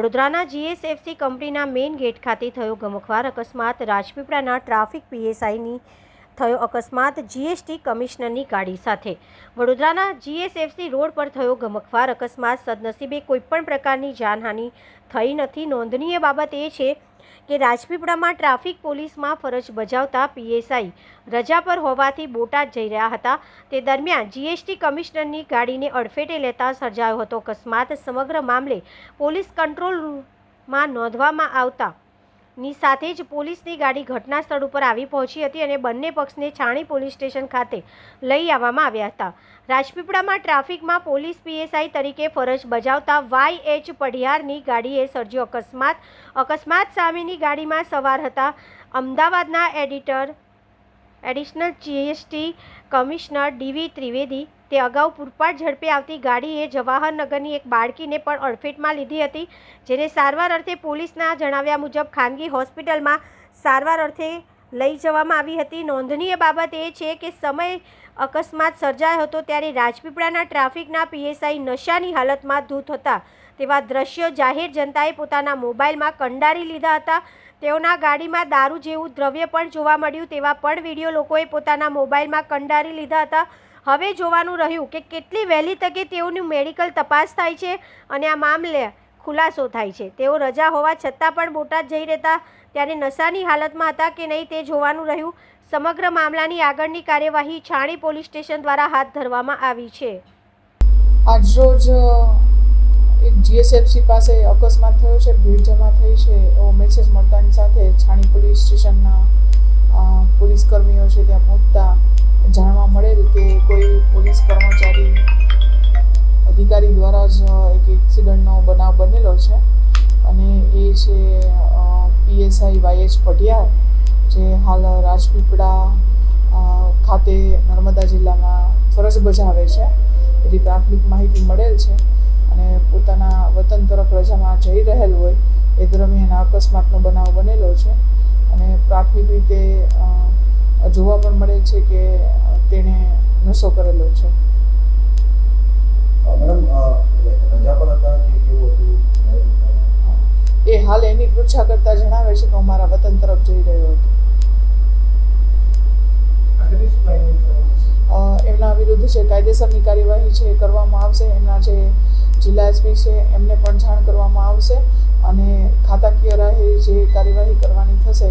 વડોદરાના જીએસએફસી કંપનીના main gate ખાતે થયો ગમખવાર અકસ્માત. રાજપીપળાના ટ્રાફિક પીએસઆઈની થયો અકસ્માત. જીએસટી કમિશનરની ગાડી સાથે વડોદરાના જીએસએફસી રોડ પર થયો ગમખવાર અકસ્માત. સદનસીબે કોઈપણ પ્રકારની જાનહાનિ થઈ નથી. નોંધનીય બાબત એ છે કે રાજપીપળામાં ટ્રાફિક પોલીસમાં ફરજ બજાવતા પીએસઆઈ રજા પર હોવાથી બોટાદ જઈ રહ્યા હતા. તે દરમિયાન જીએસટી કમિશનરની ગાડીને અડફેટે લેતા સર્જાયો હતો. અકસ્માત સમગ્ર મામલે પોલીસ કંટ્રોલમાં નોંધવામાં આવતા ની સાથે જ પોલીસની ગાડી ઘટના સ્થળ ઉપર આવી પહોંચી હતી અને બંને પક્ષને છાણી પોલીસ સ્ટેશન ખાતે લઈ આવવામાં આવ્યા હતા. રાજપીપળામાં ટ્રાફિકમાં પોલીસ પીએસઆઈ તરીકે ફરજ બજાવતા વાય એચ પઢિયારની ગાડીએ સર્જ્યો અકસ્માત. અકસ્માત સામેની ગાડીમાં સવાર હતા. અમદાવાદના editor, additional GST commissioner D V Trivedi તે અગાઉ પૂરપાટ ઝડપે આવતી ગાડીએ જવાહરનગરની એક બાળકીને પણ અડફેટમાં લીધી હતી, જેને સારવાર અર્થે પોલીસના જણાવ્યા મુજબ ખાનગી હોસ્પિટલમાં સારવાર અર્થે લઈ જવામાં આવી હતી. નોંધનીય બાબત એ છે કે સમય અકસ્માત સર્જાયો હતો ત્યારે રાજપીપળાના ટ્રાફિકના પીએસઆઈ નશાની હાલતમાં ધૂત હતા. તેવા દ્રશ્યો જાહેર જનતાએ પોતાના મોબાઈલમાં કંડારી લીધા હતા. તેઓના ગાડીમાં દારૂ જેવું દ્રવ્ય પણ જોવા મળ્યું, તેવા પણ વીડિયો લોકોએ પોતાના મોબાઈલમાં કંડારી લીધા હતા. હવે જોવાનું રહ્યું કે કેટલી વહેલી તકે તેઓની મેડિકલ તપાસ થાય છે અને આ મામલે ખુલાસો થાય છે. તેઓ રજા હોવા છતાં પણ બોટાદ જઈ રહેતા ત્યારે નશાની હાલતમાં હતા કે નહીં તે જોવાનું રહ્યું. સમગ્ર મામલાની આગળની કાર્યવાહી છાણી પોલીસ સ્ટેશન દ્વારા હાથ ધરવામાં આવી છે. આજરોજ એક જીએસએફસી પાસે અકસ્માત થયો છે, ભીડ જમા થઈ છે. એવો મેસેજ મળતાની સાથે છાણી પોલીસ સ્ટેશનના પોલીસ કર્મીઓ છે ત્યાં પહોંચતા જાણવા મળેલ કોઈ પોલીસ કર્મચારી અધિકારી દ્વારા જ એક એક્સિડન્ટનો બનાવ બનેલો છે. અને એ છે પીએસઆઈ વાયએચ પઢિયાર, જે હાલ રાજપીપળા ખાતે નર્મદા જિલ્લામાં ફરજ બજાવે છે. એવી પ્રાથમિક માહિતી મળેલ છે અને પોતાના વતન તરફ રજામાં જઈ રહેલ હોય એ દરમિયાન અકસ્માતનો બનાવ બનેલો છે. અને પ્રાથમિક રીતે જોવા પણ મળે છે કે તેણે નશો કરેલો છે? એ હાલ એની પૃચ્છા કરતા જણાવે છે કે હું મારા વતન તરફ જઈ રહ્યો હતો. એમના વિરુદ્ધ જે કાયદેસરની કાર્યવાહી છે એ કરવામાં આવશે. એમના જે જિલ્લા એસપી છે એમને પણ જાણ કરવામાં આવશે. અને ખાતાકીય રાહે જે કાર્યવાહી કરવાની થશે